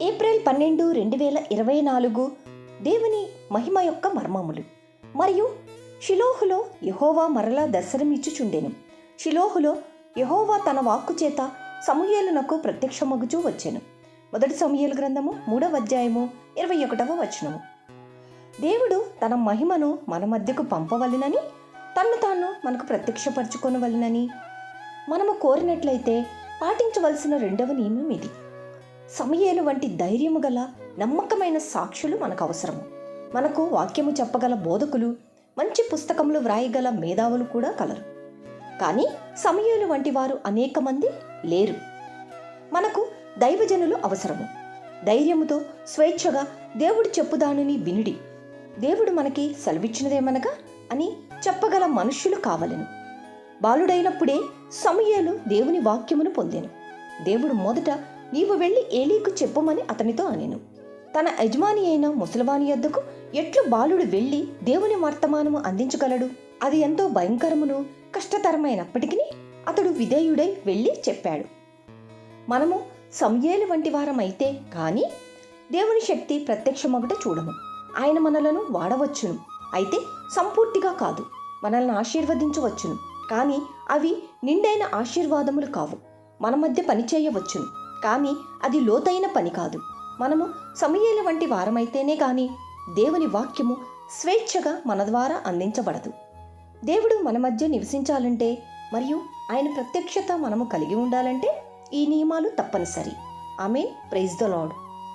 April పన్నెండు రెండు వేల ఇరవై నాలుగు దేవుని మహిమ యొక్క మర్మములు. మరియు షిలోహులో యహోవా మరలా దర్శనమిచ్చుచుండెను షిలోహులో యహోవా తన వాక్కు చేత సమూయేలునకు ప్రత్యక్షమగుచూ వచ్చెను. మొదటి సమూయేలు గ్రంథము మూడవ అధ్యాయము ఇరవై ఒకటవ వచనము. దేవుడు తన మహిమను మన మధ్యకు పంపవలెనని తన్ను తాను మనకు ప్రత్యక్షపరచుకొనవలెనని మనము కోరినట్లయితే పాటించవలసిన రెండవ నియమం ఇది. సమయేలు వంటి ధైర్యము గల నమ్మకమైన సాక్షులు మనకు అవసరము మనకు వాక్యము చెప్పగల బోధకులు మంచి పుస్తకములు వ్రాయగల మేధావులు కూడా కలరు. కానీ సమయేలు వంటి వారు అనేక మంది లేరు. మనకు దైవజనులు అవసరము. ధైర్యముతో స్వేచ్ఛగా దేవుడు చెప్పుదానిని వినుడి. దేవుడు మనకి సెలవిచ్చినదేమనగా అని చెప్పగల మనుష్యులు కావలను. బాలుడైనప్పుడే సమయాలు దేవుని వాక్యమును పొందాను. దేవుడు మొదట నీవు వెళ్ళి ఏలీకు చెప్పుమని అతనితో అనెను. తన యజమాని అయిన ముసలవాని యొద్దకు ఎట్లు బాలుడు వెళ్ళి దేవుని వర్తమానము అందించగలడు? అది ఎంతో భయంకరమును కష్టతరమైనప్పటికీ అతడు విధేయుడై వెళ్ళి చెప్పాడు. మనము సమయేలు వంటి వారమైతే కానీ దేవుని శక్తి ప్రత్యక్షమగుట చూడము. ఆయన మనలను వాడవచ్చును. అయితే సంపూర్తిగా కాదు. మనల్ని ఆశీర్వదించవచ్చును. కానీ అవి నిండైన ఆశీర్వాదములు కావు. మన మధ్య పని చేయవచ్చును కానీ అది లోతైన పని కాదు. మనము సమయాల వంటి వారమైతేనే కానీ దేవుని వాక్యము స్వేచ్ఛగా మన ద్వారా అందించబడదు. దేవుడు మన మధ్య నివసించాలంటే మరియు ఆయన ప్రత్యక్షత మనము కలిగి ఉండాలంటే ఈ నియమాలు తప్పనిసరి. ఆమె ప్రైజ్ ద లాడ్